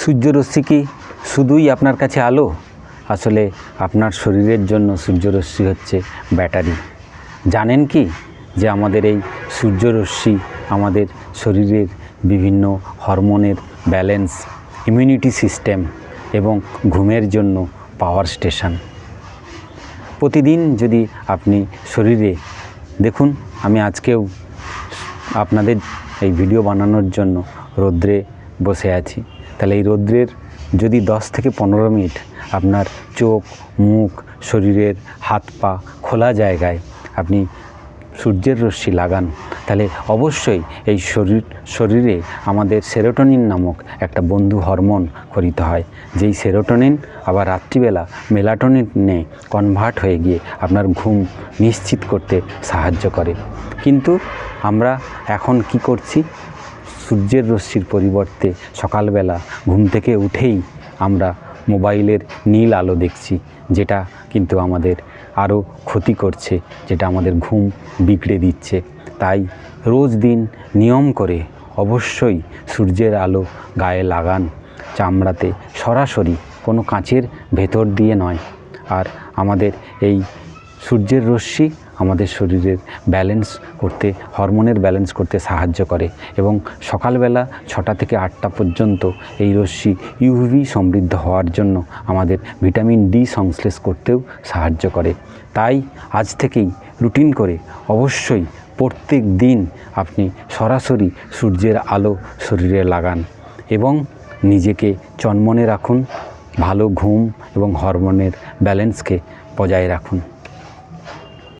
সূর্যরশ্মি কি শুধুই আপনার কাছে আলো? আসলে আপনার শরীরের জন্য সূর্যরশ্মি হচ্ছে ব্যাটারি। জানেন কি যে আমাদের এই সূর্যরশ্মি আমাদের শরীরের বিভিন্ন হরমোনের ব্যালেন্স, ইমিউনিটি সিস্টেম এবং ঘুমের জন্য পাওয়ার স্টেশন। প্রতিদিন যদি আপনি শরীরে, দেখুন আমি আজকেও আপনাদের এই ভিডিও বানানোর জন্য রৌদ্রে বসে আছি। তাহলে এই রৌদ্রের যদি 10 থেকে পনেরো মিনিট আপনার চোখ, মুখ, শরীরের হাত পা খোলা জায়গায় আপনি সূর্যের রশ্মি লাগান, তাহলে অবশ্যই এই শরীর, শরীরে আমাদের সেরোটোনিন নামক একটা বন্ধু হরমোন খরিত হয়। যেই সেরোটোনিন আবার রাত্রিবেলা মেলাটোনিনে কনভার্ট হয়ে গিয়ে আপনার ঘুম নিশ্চিত করতে সাহায্য করে। কিন্তু আমরা এখন কি করছি? সূর্যের রশ্মির পরিবর্তে সকালবেলা ঘুম থেকে উঠেই আমরা মোবাইলের নীল আলো দেখছি, যেটা কিন্তু আমাদের আরও ক্ষতি করছে, যেটা আমাদের ঘুম বিগড়ে দিচ্ছে। তাই রোজ দিন নিয়ম করে অবশ্যই সূর্যের আলো গায়ে লাগান। চামড়াতে সরাসরি কোনো কাঁচের ভেতর দিয়ে নয়। আর আমাদের এই সূর্যের রশ্মি আমাদের শরীরের ব্যালেন্স করতে হরমোনের ব্যালেন্স করতে সাহায্য করে এবং সকালবেলা ছটা থেকে আটটা পর্যন্ত এই রশ্মি ইউভি সমৃদ্ধ হওয়ার জন্য আমাদের ভিটামিন ডি সংশ্লেষ করতেও সাহায্য করে। তাই আজ থেকেই রুটিন করে অবশ্যই প্রত্যেক দিন আপনি সরাসরি সূর্যের আলো শরীরে লাগান এবং নিজেকে চনমনে রাখুন, ভালো ঘুম এবং হরমোনের ব্যালেন্সকে বজায় রাখুন।